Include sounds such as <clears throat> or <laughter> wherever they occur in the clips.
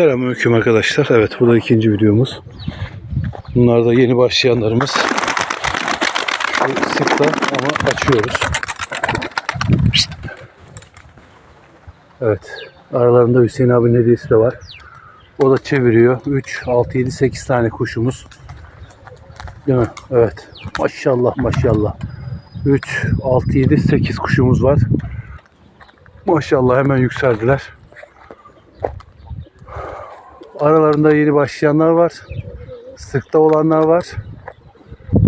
Selamünaleyküm arkadaşlar. Evet bu da ikinci videomuz. Bunlar da yeni başlayanlarımız. Şu sıkta ama açıyoruz. Evet. Aralarında Hüseyin abinin hediyesi de var. O da çeviriyor. 3, 6, 7, 8 tane kuşumuz. Değil mi? Evet. Maşallah maşallah. 3, 6, 7, 8 kuşumuz var. Maşallah hemen yükseldiler. Aralarında yeni başlayanlar var. Sıkta olanlar var.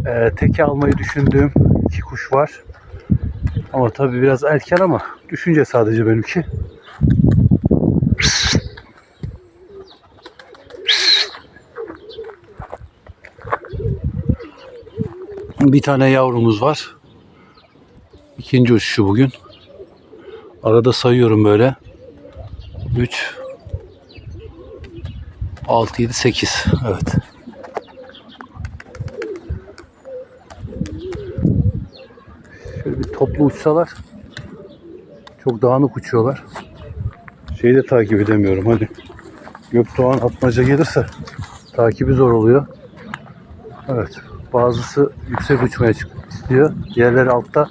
Ee, teke almayı düşündüğüm iki kuş var. Ama tabii biraz erken ama düşünce sadece benimki. Bir tane yavrumuz var. İkinci uçuşu bugün. Arada sayıyorum böyle. 3 6 7 8. Evet. Şöyle bir toplu uçsalar çok dağınık uçuyorlar. Şeyi de takip edemiyorum hani. Gökdoğan atmaca gelirse takibi zor oluyor. Evet. Bazısı yüksek uçmaya istiyor. Diğerleri altta.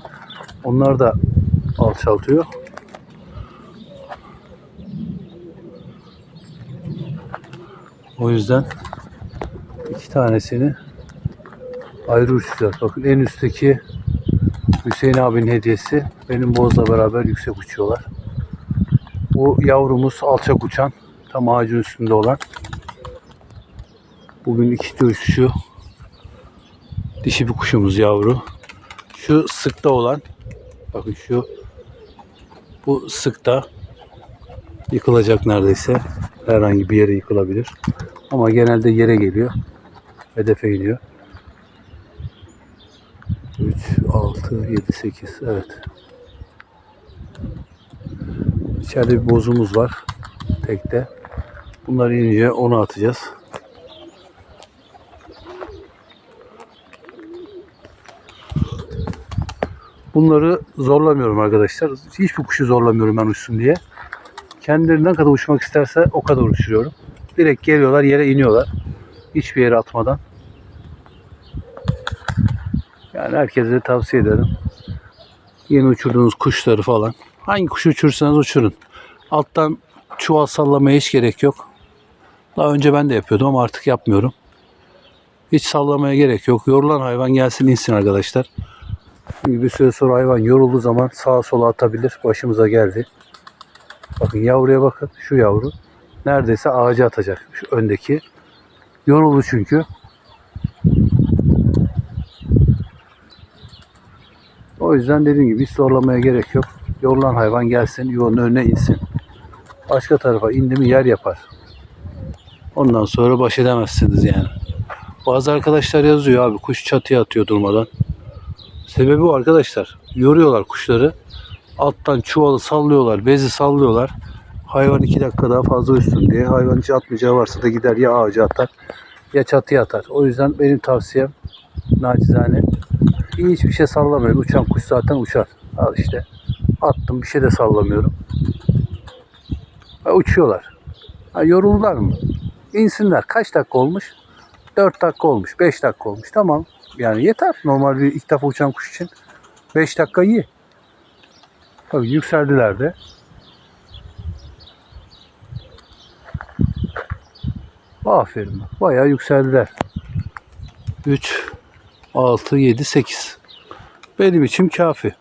Onlar da alçaltıyor. O yüzden iki tanesini ayrı uçacağız. Bakın en üstteki Hüseyin abinin hediyesi. Benim Boz'la beraber yüksek uçuyorlar. Bu yavrumuz alçak uçan. Tam ağacın üstünde olan. Bugün iki uçuşu. Dişi bir kuşumuz yavru. Şu sıkta olan. Bakın şu. Bu sıkta. Yıkılacak neredeyse. Herhangi bir yere yıkılabilir. Ama genelde yere geliyor. Hedefe iniyor. 3, 6, 7, 8. Evet. İçeride bir bozumuz var. Tekte. Bunlar inince onu atacağız. Bunları zorlamıyorum arkadaşlar. Hiçbir kuşu zorlamıyorum ben uçsun diye. Kendileri ne kadar uçmak isterse o kadar uçuruyorum. Direkt geliyorlar yere iniyorlar. Hiçbir yere atmadan. Yani herkese tavsiye ederim. Yeni uçurduğunuz kuşları falan. Hangi kuşu uçurursanız uçurun. Alttan çuval sallamaya hiç gerek yok. Daha önce ben de yapıyordum ama artık yapmıyorum. Hiç sallamaya gerek yok. Yorulan hayvan gelsin insin arkadaşlar. Çünkü bir süre sonra hayvan yorulduğu zaman sağa sola atabilir. Başımıza geldi. Bakın yavruya bakın. Şu yavru. Neredeyse ağaca atacak. Şu öndeki. Yoruldu çünkü. O yüzden dediğim gibi hiç zorlamaya gerek yok. Yorulan hayvan gelsin, yuvanın önüne insin. Başka tarafa indi mi yer yapar. Ondan sonra baş edemezsiniz yani. Bazı arkadaşlar yazıyor abi kuş çatıya atıyor durmadan. Sebebi o arkadaşlar. Yoruyorlar kuşları. Alttan çuvalı sallıyorlar, bezi sallıyorlar. Hayvan iki dakika daha fazla uçsun diye. Hayvan hiç atmayacağı varsa da gider ya ağaca atar ya çatıya atar. O yüzden benim tavsiyem nacizane hiçbir şey sallamayın. Uçan kuş zaten uçar. Al işte. Attım bir şey de sallamıyorum. Ha, uçuyorlar. Ha, yoruldular mı? İnsinler. Kaç dakika olmuş? 4 dakika olmuş. 5 dakika olmuş. Tamam. Yani yeter. Normal bir ilk defa uçan kuş için. 5 dakika iyi. Tabii yükseldiler de. Aferin. Bayağı yükseldiler. 3, 6, 7, 8. Benim için kafi.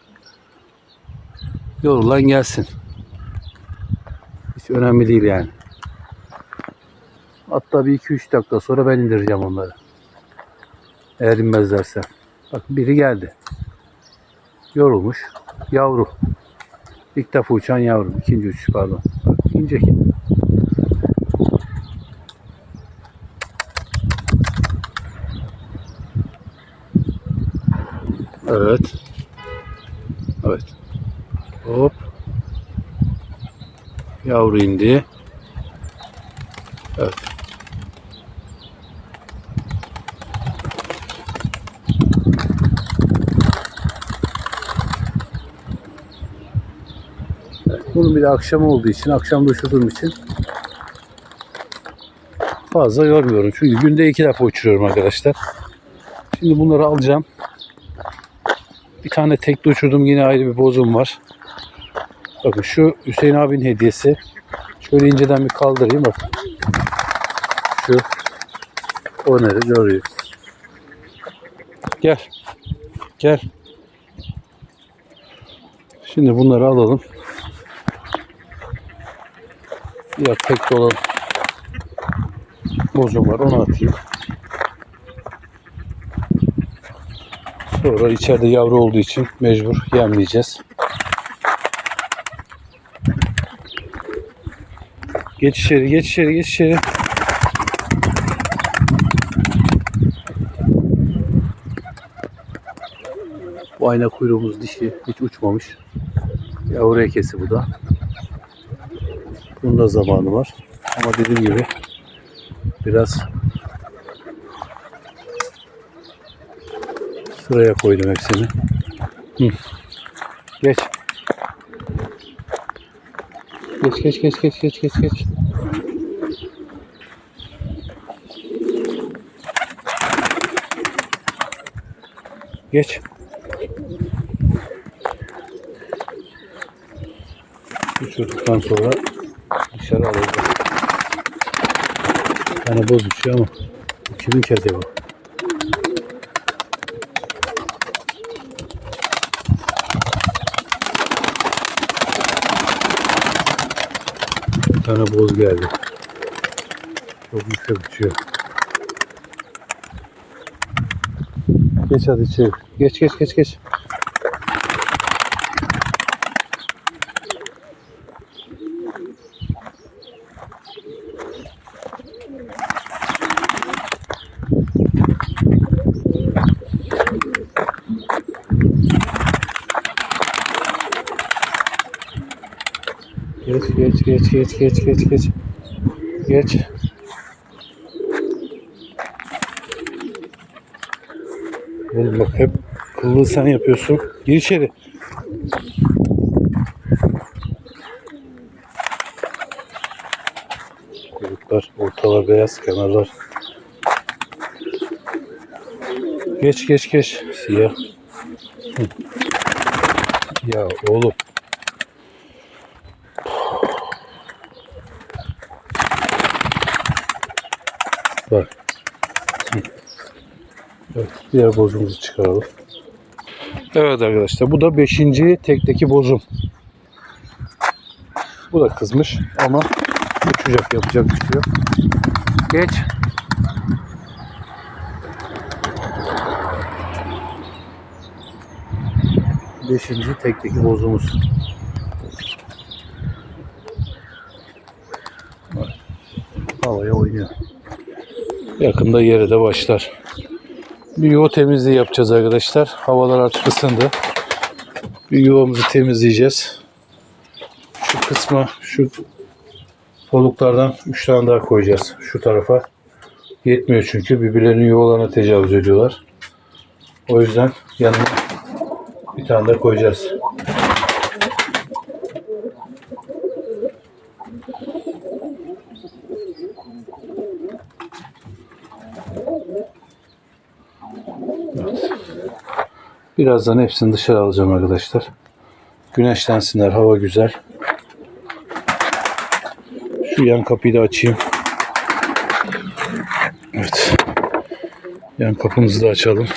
Yorulan gelsin. Hiç önemli değil yani. Hatta bir 2-3 dakika sonra ben indireceğim onları. Eğer inmezlerse. Bak biri geldi. Yorulmuş. Yavru. İlk defa uçan yavru. İkinci uçuş pardon. Bak. Evet. Evet. Hop. Yavru indi. Bunun bir de akşam olduğu için, akşam da uçurduğum için fazla yormuyorum. Çünkü günde iki defa uçuruyorum arkadaşlar. Şimdi bunları alacağım. Bir tane tekli uçurdum yine ayrı bir bozum var. Bakın şu Hüseyin abinin hediyesi. Şöyle inceden bir kaldırayım bak. Şu. O nerede görüyor. Gel. Gel. Şimdi bunları alalım. Ya tek olan bozum var onu atayım. Sonra içeride yavru olduğu için mecbur yemleyeceğiz. Geç içeri, geç içeri, geç içeri. Bu ayna kuyruğumuz dişi, hiç uçmamış. Yavru ekesi bu da. Bunun da zamanı var. Ama dediğim gibi biraz sıraya koydum hepsini. Hı. Geç. Geç geç geç geç geç geç geç. Geç. Uçurduktan sonra dışarı. Bir tane boz uçuyor ama bu kimin ki acaba? Bir tane boz geldi. Çok yüksek uçuyor. Geç hadi içeri. Geç geç geç geç. Geç geç geç geç geç geç geç. Oğlum bak hep kıllığı sen yapıyorsun. Gir içeri. Kuyruklar, ortalar beyaz, kenarlar. Geç geç geç. Siyah. Hı. Ya oğlum. Bak. Hı. Evet, diğer bozumuzu çıkaralım. Evet arkadaşlar bu da 5. tekteki bozum. Bu da kızmış ama uçacak yapacak bir şey yok. Geç. Beşinci tekteki bozumuz. Havaya oynuyor. Yakında yere de başlar. Bir yuva temizliği yapacağız arkadaşlar. Havalar artık ısındı. Bir yuvamızı temizleyeceğiz. Şu kısma, şu soluklardan 3 tane daha koyacağız. Şu tarafa. Yetmiyor çünkü birbirlerinin yuvalarına tecavüz ediyorlar. O yüzden yanına bir tane daha koyacağız. Birazdan hepsini dışarı alacağım arkadaşlar. Güneşlensinler, hava güzel. Şu yan kapıyı da açayım. Evet. Yan kapımızı da açalım.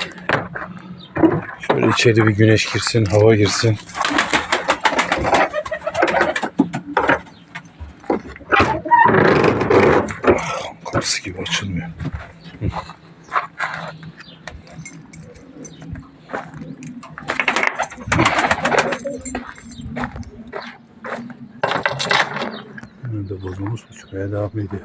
Şöyle içeri bir güneş girsin, hava girsin. Nerede bozulmuş uçmaya devam ediyor.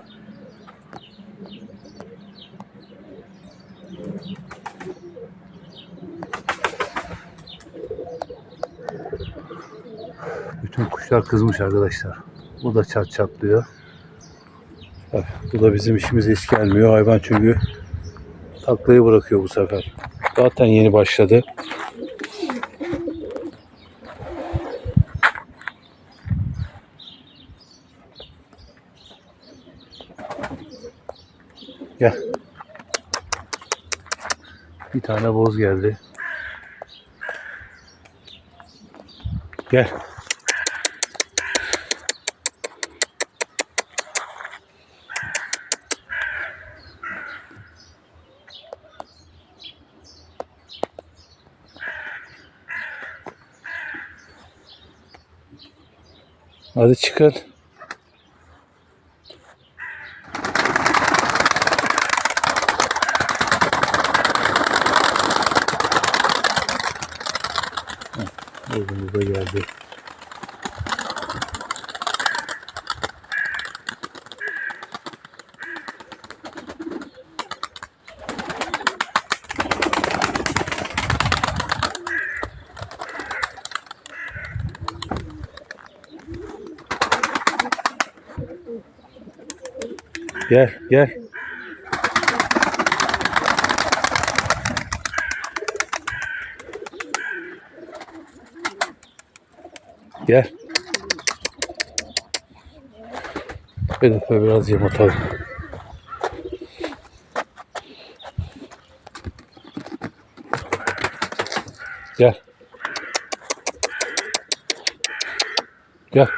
Bütün kuşlar kızmış arkadaşlar. Bu da çat çatlıyor. Bu da bizim işimize hiç gelmiyor. Hayvan çünkü taklayı bırakıyor bu sefer. Zaten yeni başladı. Gel. Bir tane boz geldi. Gel. Hadi çıkın. Bozumuz da geldi. Gel, gel. Gel. Hedefe biraz yem atalım. Gel. Gel.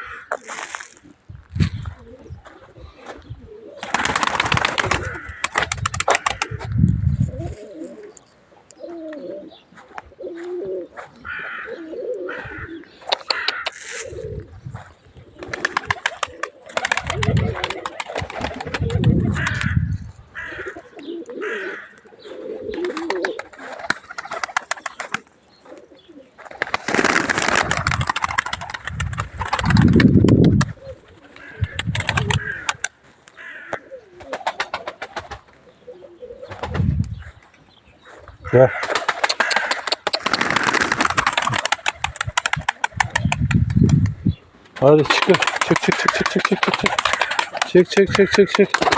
Hadi çıkın. Çık çık çık çık çık çık çık çık. Çık çık çık çık çık.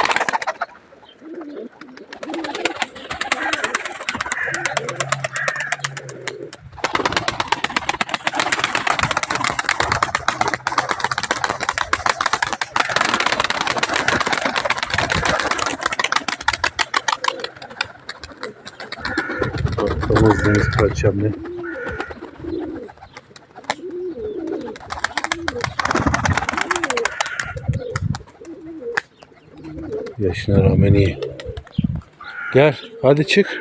Bakalım deniz kaçacağım ne? Yaşına rağmen iyi. Gel hadi çık.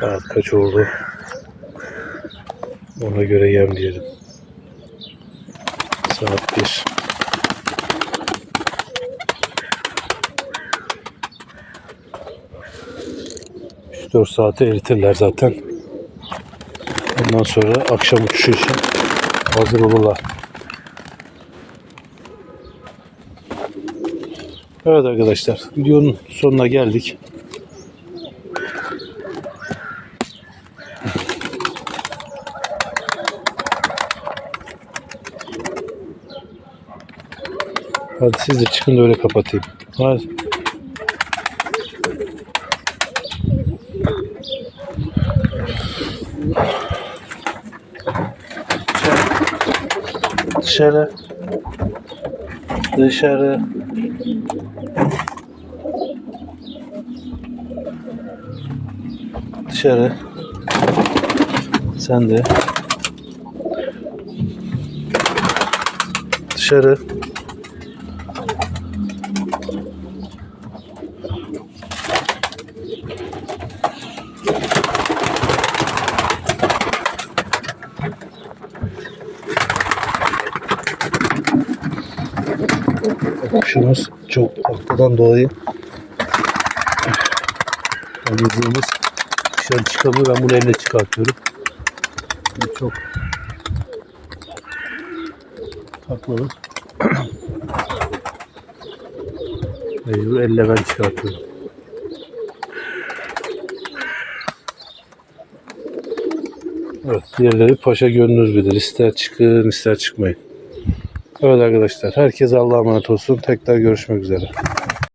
Saat kaç oldu? Ona göre yem diyelim. Saat 1. Üç dört saate eritirler zaten. Ondan sonra akşam uçuşu için hazır olurlar. Evet arkadaşlar videonun sonuna geldik. Hadi siz de çıkın da öyle kapatayım. Hadi. Dışarı. Dışarı. Dışarı. Sen de. Dışarı. Kuşumuz taktadan dolayı Damızlığımız dışarı çıkamıyor. Ben bunu elle çıkartıyorum. Bu çok taklalı. <clears throat> Mecbur elle ben çıkartıyorum. Evet, diğerleri paşa gönlünüz bilir. İster çıkın, ister çıkmayın. Evet arkadaşlar, herkese Allah'a emanet olsun. Tekrar görüşmek üzere.